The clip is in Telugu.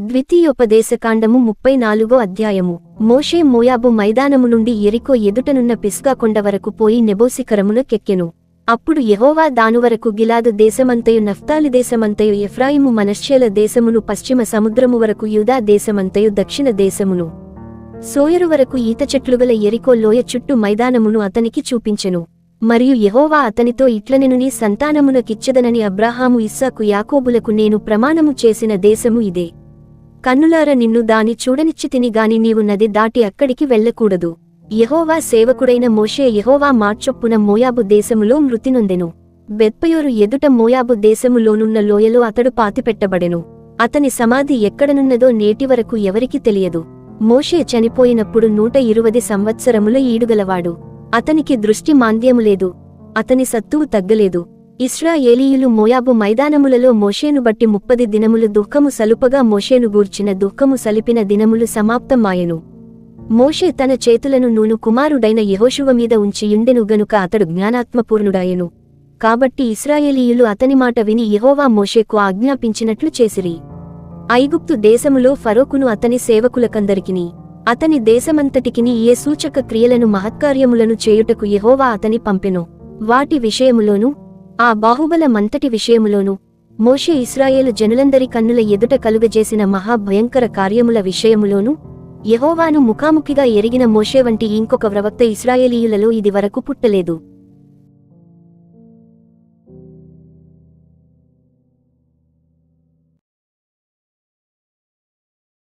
ద్వితీయోపదేశకాండము ముప్పై నాలుగో అధ్యాయము. మోషే మోయాబు మైదానము నుండి ఎరికో ఎదుటనున్న పిస్గాకొండ వరకు పోయి నెబోసికరమున కెక్కెను. అప్పుడు యహోవా దానువరకు గిలాదు దేశమంతయు నఫ్తాలి దేశమంతయు ఎఫ్రాయిము మనశ్చేల దేశమును పశ్చిమ సముద్రము వరకు యూదా దేశమంతయు దక్షిణ దేశమును. సోయరు వరకు ఈత చెట్లుగల ఎరికో లోయ చుట్టూ మైదానమును అతనికి చూపించెను. మరియు యహోవా అతనితో ఇట్లనెను నీ సంతానమునకిచ్చదనని అబ్రాహాము ఇస్సాకు యాకోబులకు నేను ప్రమాణము చేసిన దేశము ఇదే. కన్నులార నిన్ను దాని చూడనిచ్చి తినిగాని గాని నీవు నది దాటి అక్కడికి వెళ్ళకూడదు. యహోవా సేవకుడైన మోషే యహోవా మాట్చొప్పున మోయాబు దేశములో మృతినొందెను. బెత్పయోరు ఎదుట మోయాబు దేశములోనున్న లోయలో అతడు పాతిపెట్టబడెను. అతని సమాధి ఎక్కడనున్నదో నేటి వరకు ఎవరికి తెలియదు. మోషే చనిపోయినప్పుడు నూట ఇరువది సంవత్సరముల ఈడుగలవాడు. అతనికి దృష్టి మాంద్యము లేదు. అతని సత్తువు తగ్గలేదు. ఇస్రాయేలీయులు మోయాబు మైదానములలో మోషేను బట్టి ముప్పది దినములు దుఃఖము సలుపగా మోషేను గూర్చిన దుఃఖము సలిపిన దినములు సమాప్తమాయెను. మోషే తన చేతులను నూను కుమారుడైన యహోశువ మీద ఉంచి యుండెను గనుక అతడు జ్ఞానాత్మపూర్ణుడాయెను కాబట్టి ఇస్రాయేలీయులు అతని మాట విని యహోవా మోషేకు ఆజ్ఞాపించినట్లు చేసిరి. ఐగుప్తు దేశములో ఫరోకును అతని సేవకులకందరికిని అతని దేశమంతటికిని ఏ సూచక క్రియలను మహత్కార్యములను చేయుటకు యెహోవా అతని పంపెను. వాటి విషయములోనూ ఆ బాహుబల మంతటి విషయములోనూ మోషే ఇస్రాయేలు జనులందరి కన్నుల ఎదుట కలుగజేసిన మహాభయంకర కార్యముల విషయములోనూ యహోవాను ముఖాముఖిగా ఎరిగిన మోషే వంటి ఇంకొక ప్రవక్త ఇస్రాయేలీయులలో ఇది వరకు పుట్టలేదు.